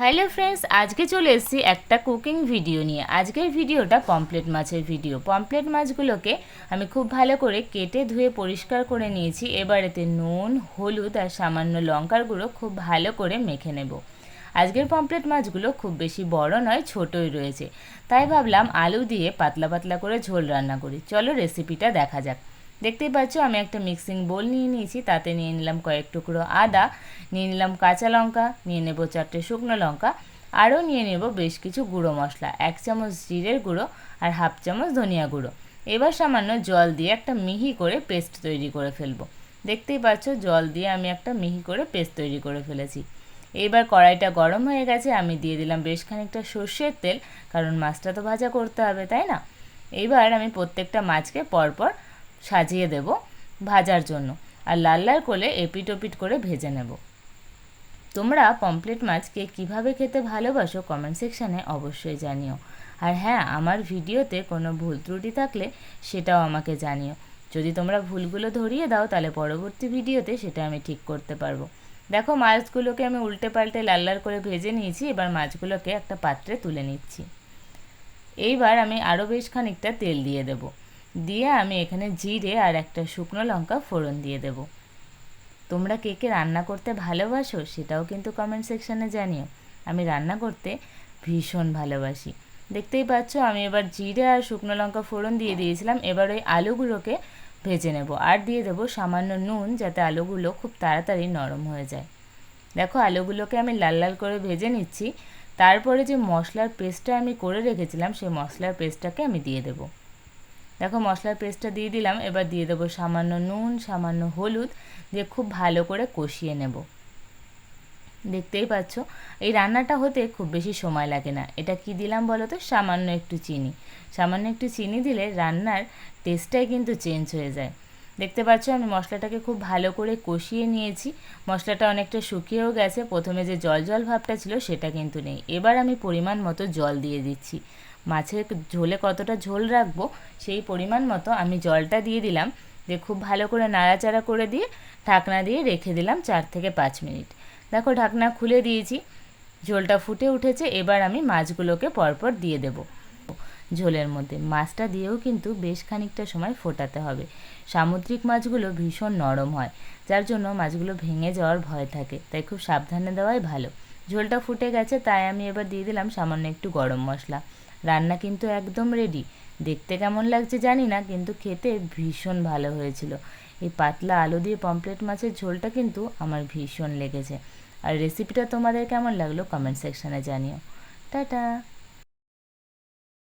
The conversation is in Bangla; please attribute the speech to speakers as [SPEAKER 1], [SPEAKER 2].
[SPEAKER 1] হ্যালো ফ্রেন্ডস, আজকে চলে এসেছি একটা কুকিং ভিডিও নিয়ে। আজকের ভিডিওটা পমপ্লেট মাছের ভিডিও। পমপ্লেট মাছগুলোকে আমি খুব ভালো করে কেটে ধুয়ে পরিষ্কার করে নিয়েছি। এবার এতে নুন, হলুদ আর সামান্য লঙ্কার গুঁড়ো খুব ভালো করে মেখে নেব। আজকের পমপ্লেট মাছগুলো খুব বেশি বড় নয়, ছোটই রয়েছে। তাই ভাবলাম আলু দিয়ে পাতলা পাতলা করে ঝোল রান্না করি। চলো রেসিপিটা দেখা যাক। দেখতেই পাচ্ছ, আমি একটা মিক্সিং বোল নিয়ে নিয়েছি, তাতে নিয়ে নিলাম কয়েক টুকরো আদা, নিয়ে নিলাম কাঁচা লঙ্কা, নিয়ে নেব চারটে শুকনো লঙ্কা, আরও নিয়ে নেব বেশ কিছু গুঁড়ো মশলা, এক চামচ জিরের গুঁড়ো আর হাফ চামচ ধনিয়া গুঁড়ো। এবার সামান্য জল দিয়ে একটা মিহি করে পেস্ট তৈরি করে ফেলব। দেখতেই পাচ্ছ, জল দিয়ে আমি একটা মিহি করে পেস্ট তৈরি করে ফেলেছি। এইবার কড়াইটা গরম হয়ে গেছে, আমি দিয়ে দিলাম বেশ খানিকটা সর্ষের তেল, কারণ মাছটা তো ভাজা করতে হবে, তাই না? এইবার আমি প্রত্যেকটা মাছকে পরপর সাজিয়ে দেব ভাজার জন্য। আর লাল লাল করে এপিট ওপিট করে ভেজে নেব। তোমরা পমপ্লেট মাছকে কীভাবে খেতে ভালোবাসো কমেন্ট সেকশানে অবশ্যই জানিও। আর হ্যাঁ আমার ভিডিওতে কোনো ভুল ত্রুটি থাকলে সেটাও আমাকে জানিও। যদি তোমরা ভুলগুলো ধরিয়ে দাও, তাহলে পরবর্তী ভিডিওতে সেটা আমি ঠিক করতে পারব। দেখো, মাছগুলোকে আমি উল্টে পাল্টে লাল লাল করে ভেজে নিয়েছি, এবার মাছগুলোকে একটা পাত্রে তুলে নিচ্ছি। এইবার আমি আরও বেশ খানিকটা তেল দিয়ে দেবো। দিয়ে আমি এখানে জিরে আর একটা শুকনো লঙ্কা ফোড়ন দিয়ে দেব। তোমরা কে কে রান্না করতে ভালোবাসো সেটাও কিন্তু কমেন্ট সেকশানে জানিও। আমি রান্না করতে ভীষণ ভালোবাসি। দেখতেই পাচ্ছ, আমি এবার জিরে আর শুকনো লঙ্কা ফোড়ন দিয়ে দিয়েছিলাম। এবার ওই আলুগুলোকে ভেজে নেব আর দিয়ে দেবো সামান্য নুন যাতে আলুগুলো খুব তাড়াতাড়ি নরম হয়ে যায়। দেখো, আলুগুলোকে আমি লাল লাল করে ভেজে নিচ্ছি। তারপরে যে মশলার পেস্টটা আমি করে রেখেছিলাম, সেই মশলার পেস্টটাকে আমি দিয়ে দেবো। দেখো মশলার পেস্টটা দিয়ে দিলাম, এবার দিয়ে দেবো সামান্য নুন, সামান্য হলুদ, দিয়ে খুব ভালো করে কষিয়ে নেব। দেখতেই পাচ্ছ? এই রান্নাটা হতে খুব বেশি সময় লাগে না। এটা কি দিলাম বলো তো? সামান্য একটু চিনি। সামান্য একটু চিনি দিলে রান্নার টেস্টটাই কিন্তু চেঞ্জ হয়ে যায়। দেখতে পাচ্ছ, আমি মশলাটাকে খুব ভালো করে কষিয়ে নিয়েছি। মশলাটা অনেকটা শুকিয়েও গেছে। প্রথমে যে জল জল ভাবটা ছিল, সেটা কিন্তু নেই। এবার আমি পরিমাণ মতো জল দিয়ে দিচ্ছি। মাছের ঝোলে কতটা ঝোল রাখব সেই পরিমাণ মতো আমি জলটা দিয়ে দিলাম দিয়ে খুব ভালো করে নাড়াচাড়া করে দিয়ে ঢাকনা দিয়ে রেখে দিলাম চার থেকে পাঁচ মিনিট। দেখো ঢাকনা খুলে দিয়েছি, ঝোলটা ফুটে উঠেছে, এবার আমি মাছগুলোকে পরপর দিয়ে দেব ঝোলের মধ্যে। মাছটা দিয়েও কিন্তু বেশ খানিকটা সময় ফোটাতে হবে। সামুদ্রিক মাছগুলো ভীষণ নরম হয়, যার জন্য মাছগুলো ভেঙে যাওয়ার ভয় থাকে, তাই খুব সাবধানে দেওয়াই ভালো। ঝোলটা ফুটে গেছে, তাই আমি এবার দিয়ে দিলাম সামান্য একটু গরম মশলা। রান্না কিন্তু একদম রেডি দেখতে কেমন লাগছে জানি না, কিন্তু খেতে ভীষণ ভালো হয়েছিল। এই পাতলা আলু দিয়ে পমপ্লেট মাছের ঝোলটা কিন্তু আমার ভীষণ লেগেছে। আর রেসিপিটা তোমাদের কেমন লাগল কমেন্ট সেকশানে জানিও। টাটা!